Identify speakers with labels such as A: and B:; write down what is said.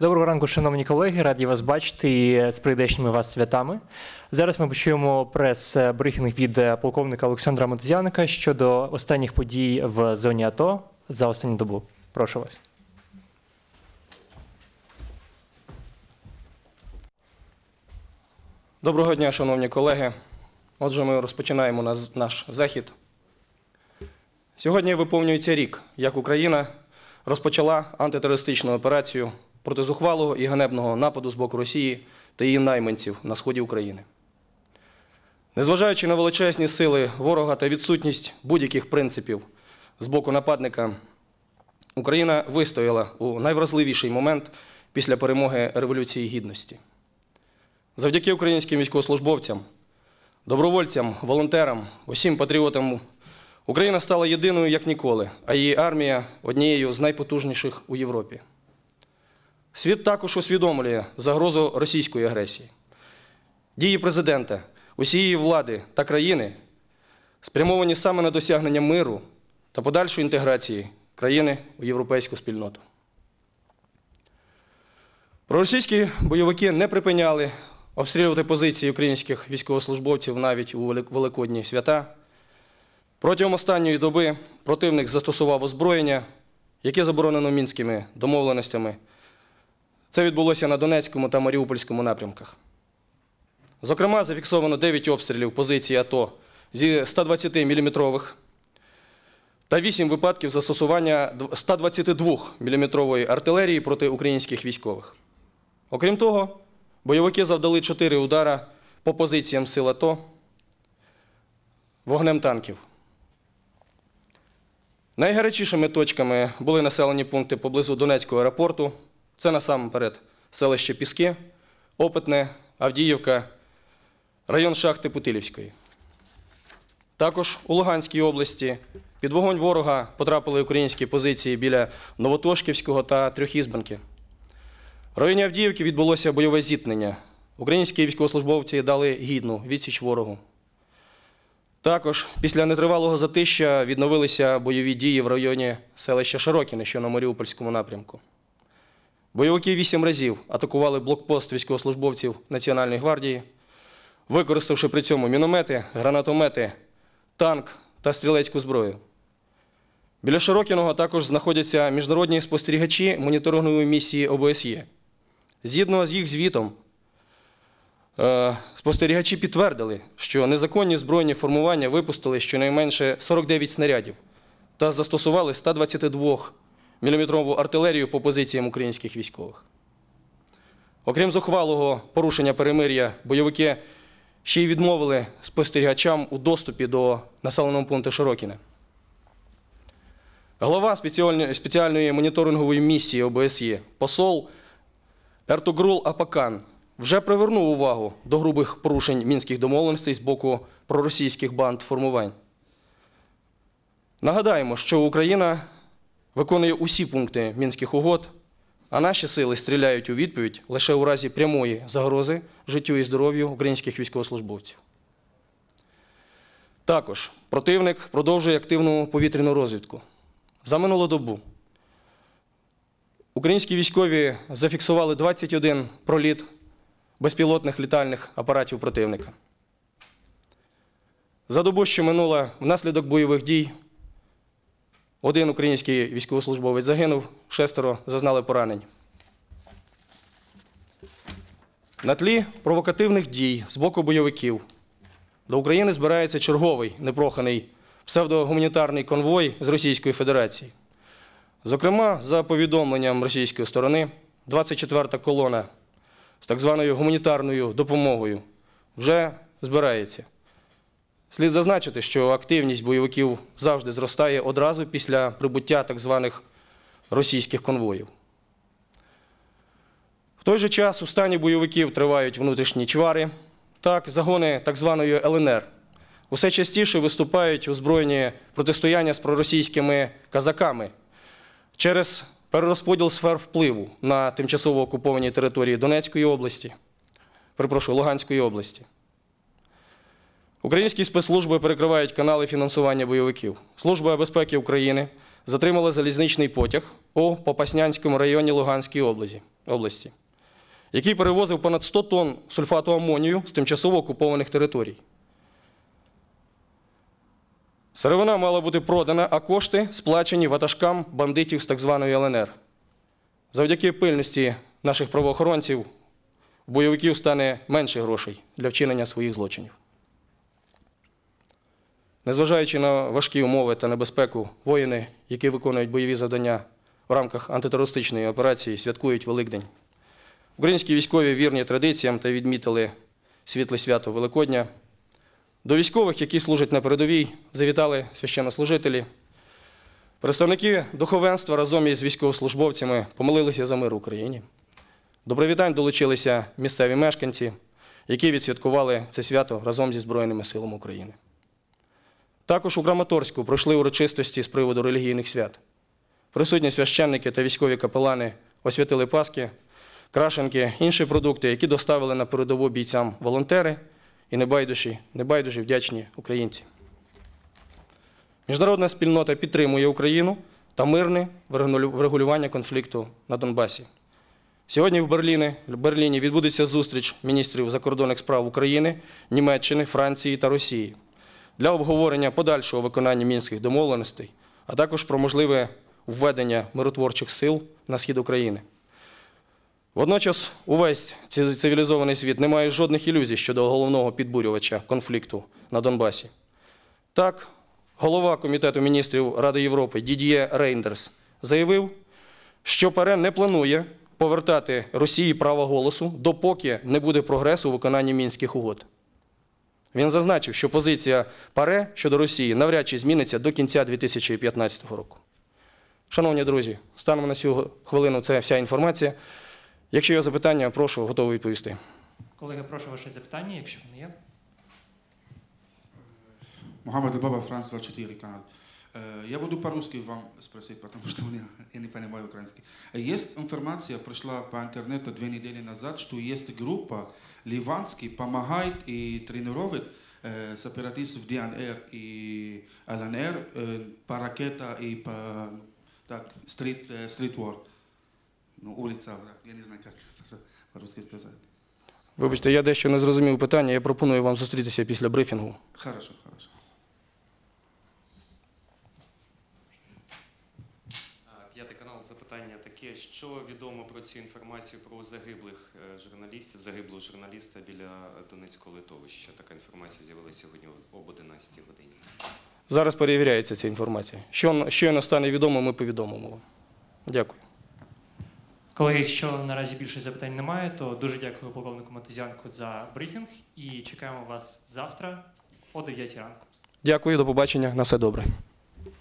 A: Доброго ранку, шановні колеги. Раді вас бачити і з прийдешніми вас святами. Зараз ми почуємо прес-брифінг від полковника Олександра Мотузяника щодо останніх подій в зоні АТО за останню добу. Прошу вас.
B: Доброго дня, шановні колеги. Отже, ми розпочинаємо наш захід. Сьогодні виповнюється рік, як Україна розпочала антитерористичну операцію проти зухвалого і ганебного нападу з боку Росії та її найманців на сході України. Незважаючи на величезні сили ворога та відсутність будь-яких принципів з боку нападника, Україна вистояла у найвразливіший момент після перемоги Революції Гідності. Завдяки українським військовослужбовцям, добровольцям, волонтерам, усім патріотам Україна стала єдиною як ніколи, а її армія однією з найпотужніших у Європі. Світ також усвідомлює загрозу російської агресії. Дії президента, усієї влади та країни спрямовані саме на досягнення миру та подальшої інтеграції країни у європейську спільноту. Проросійські бойовики не припиняли обстрілювати позиції українських військовослужбовців навіть у великодні свята. Протягом останньої доби противник застосував озброєння, яке заборонено мінськими домовленостями. Це відбулося на Донецькому та Маріупольському напрямках. Зокрема, зафіксовано 9 обстрілів позиції АТО зі 120-мм та 8 випадків застосування 122-мм артилерії проти українських військових. Окрім того, бойовики завдали 4 удара по позиціям сил АТО вогнем танків. Найгарячішими точками були населені пункти поблизу Донецького аеропорту. Це насамперед селище Піски, Опитне, Авдіївка, район шахти Путилівської. Також у Луганській області під вогонь ворога потрапили українські позиції біля Новотошківського та Трьохізбанки. В районі Авдіївки відбулося бойове зіткнення. Українські військовослужбовці дали гідну відсіч ворогу. Також після нетривалого затища відновилися бойові дії в районі селища Широкіне, що на Маріупольському напрямку. Бойовики вісім разів атакували блокпост військовослужбовців Національної гвардії, використавши при цьому міномети, гранатомети, танк та стрілецьку зброю. Біля Широкіного також знаходяться міжнародні спостерігачі моніторингової місії ОБСЄ. Згідно з їх звітом, е, спостерігачі підтвердили, що незаконні збройні формування випустили щонайменше 49 снарядів та застосували 122-мм артилерію по позиціям українських військових. Окрім зухвалого порушення перемир'я, бойовики ще й відмовили спостерігачам у доступі до населеного пункту Широкіне. Спеціальної, спеціальної моніторингової місії ОБСЄ, посол Ертугрул Апакан, вже привернув увагу до грубих порушень мінських домовленостей з боку проросійських банд формувань. Нагадаємо, що Україна виконує усі пункти мінських угод, а наші сили стріляють у відповідь лише у разі прямої загрози життю і здоров'ю українських військовослужбовців. Також противник продовжує активну повітряну розвідку. За минулу добу українські військові зафіксували 21 проліт безпілотних літальних апаратів противника. За добу, що минула, внаслідок бойових дій один український військовослужбовець загинув, шестеро зазнали поранень. На тлі провокативних дій з боку бойовиків до України збирається черговий непроханий псевдогуманітарний конвой з Російської Федерації. Зокрема, за повідомленням російської сторони, 24-та колона з так званою гуманітарною допомогою вже збирається. Слід зазначити, що активність бойовиків завжди зростає одразу після прибуття так званих російських конвоїв. В той же час у стані бойовиків тривають внутрішні чвари, так, загони так званої ЛНР. Усе частіше виступають озброєні протистояння з проросійськими казаками через перерозподіл сфер впливу на тимчасово окупованій території Донецької області, перепрошую, Луганської області. Українські спецслужби перекривають канали фінансування бойовиків. Служба безпеки України затримали залізничний потяг у Попаснянському районі Луганської області, який перевозив понад 100 тонн сульфату амонію з тимчасово окупованих територій. Сировина мала бути продана, а кошти сплачені ватажкам бандитів з так званої ЛНР. Завдяки пильності наших правоохоронців бойовиків стане менше грошей для вчинення своїх злочинів. Незважаючи на важкі умови та небезпеку, воїни, які виконують бойові завдання в рамках антитерористичної операції, святкують Великдень. Українські військові вірні традиціям та відмітили світле свято Великодня. До військових, які служать на передовій, завітали священнослужителі. Представники духовенства разом із військовослужбовцями помолилися за мир Україні. До привітань долучилися місцеві мешканці, які відсвяткували це свято разом зі Збройними силами України. Також у Краматорську пройшли урочистості з приводу релігійних свят. Присутні священники та військові капелани освятили паски, крашенки, інші продукти, які доставили на передову бійцям волонтери і небайдужі, небайдужі вдячні українці. Міжнародна спільнота підтримує Україну та мирне врегулювання конфлікту на Донбасі. Сьогодні в Берліні, в Берліні відбудеться зустріч міністрів закордонних справ України, Німеччини, Франції та Росії для обговорення подальшого виконання мінських домовленостей, а також про можливе введення миротворчих сил на схід України. Водночас увесь цивілізований світ не має жодних ілюзій щодо головного підбурювача конфлікту на Донбасі. Так, голова Комітету міністрів Ради Європи Дід'є Рейндерс заявив, що ПАРЕ не планує повертати Росії право голосу, допоки не буде прогресу у виконанні мінських угод. Він зазначив, що позиція ПАРЕ щодо Росії навряд чи зміниться до кінця 2015 року. Шановні друзі, станом на цю хвилину це вся інформація. Якщо є запитання, прошу, готовий відповісти.
A: Колеги, прошу ваше запитання, якщо вони є.
C: Мухаммед Баба, Франс 24 канал. Э, Я буду по-русски вам спросить, потому что у меня, я не понимаю украинский. Есть информация, пришла по интернету две недели назад, что есть группа ливанский, помогает и тренирует э, сепаратистов ДНР и ЛНР э, по ракета и по так, стрит, э, стрит war. Ну, улица, враг. я не знаю, как это по-русски сказать.
B: Вибачте, я дещо не зрозумів питання. Я пропоную вам зустрітися після брифінгу.
C: Хорошо, хорошо.
D: П'ятий канал запитання таке: що відомо про цю інформацію про загиблих е, журналістів, загиблого журналіста біля Донецького литовища? Така інформація з'явилася сьогодні об 11 годині.
B: Зараз перевіряється ця інформація. Що щойно стане відомо, ми повідомимо вам. Дякую.
A: Колеги, якщо наразі більше запитань немає, то дуже дякую полковнику Матузянку за брифінг і чекаємо вас завтра о 9 ранку.
B: Дякую, до побачення. На все добре.